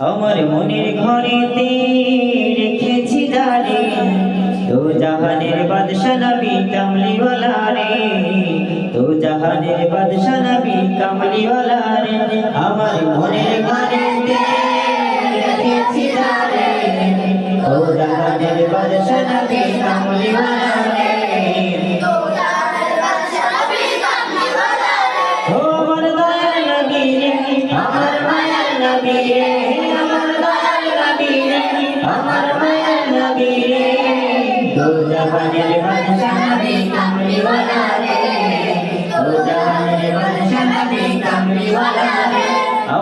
আমার মনের ঘরেতে রেখেছি দারে তো জাহানের বাদশা নবী কামলিওয়ালা রে তো জাহানের বাদশা নবী কামলিওয়ালা রে আমার মনের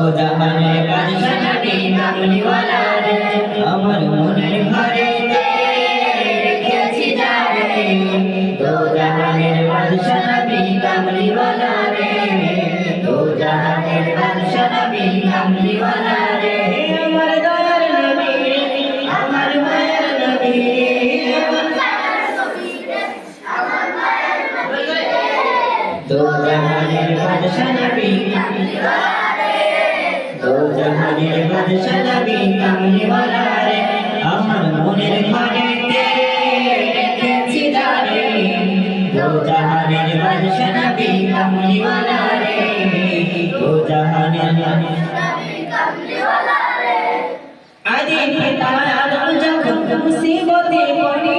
বাদশা নবী কামলিওয়ালা রে আমার মনের ঘরে রেখেছি যারে তো জাহানের নবী কামলিওয়ালা রে তো জাহানের নবী কামলিওয়ালা রে আমার দয়ার নবী জাহানের বাদশা নবী কামলিওয়ালা রে আমার মনের ঘরে রেখেছি দারে তো জাহানের বাদশা নবী কামলিওয়ালা রে তো জাহানের আদি পিতা আদম যখন মুসিবতে পড়ে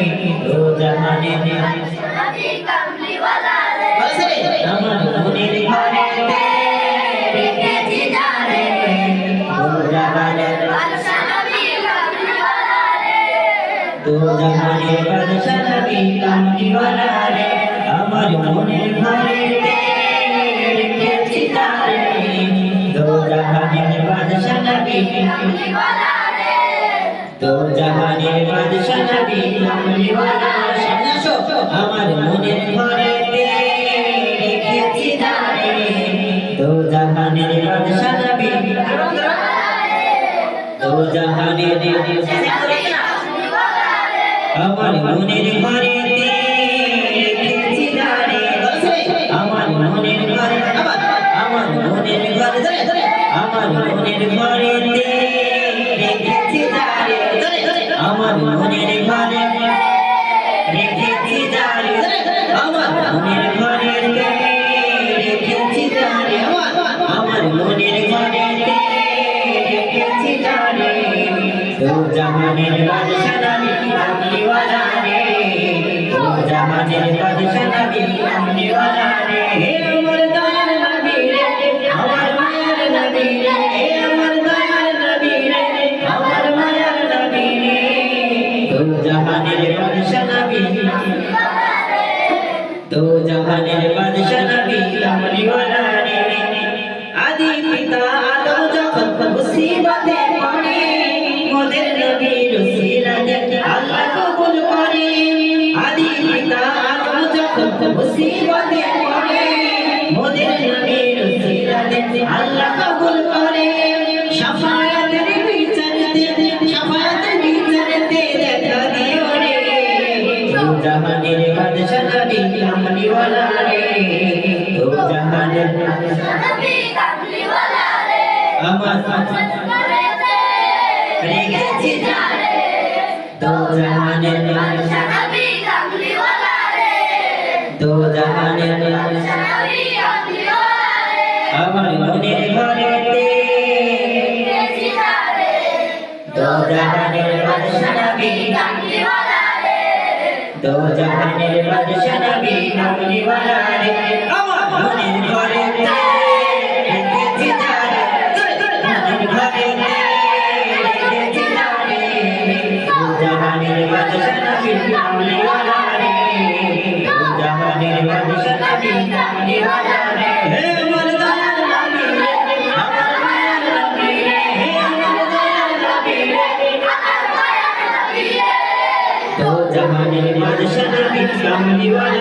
আমার মনের ঘরে রেখেছি নবী রে নবী তো জাহানের আমার মনের ঘরে আমার আমার মনের ঘরে আমার মনের ঘরে আমার মনের ঘরে তো জাহানের বাদশা নবী কামলিওয়ালা রে আল্লাহ কবুল করে। সাফায়াতের বিচারতে সাফায়াতের বিচারতে দেখা দিও রে। দু জাহানের বাদশা নবী কামলিওয়ালা রে। দু জাহানের আমার রেগেছি জানে দু জাহানের বাদশা দু জাহানের বাদশা আমার মনের ঘরেতে দু জাহানের বাদশা নবী দু জাহানের বাদশা নবী কামলিওয়ালা রে আমার মনের ঘরেতে জাহানের বাদশা নবী কামলিওয়ালা রে জাহানের বাদশা নবী কামলিওয়ালা কামলিওয়ালা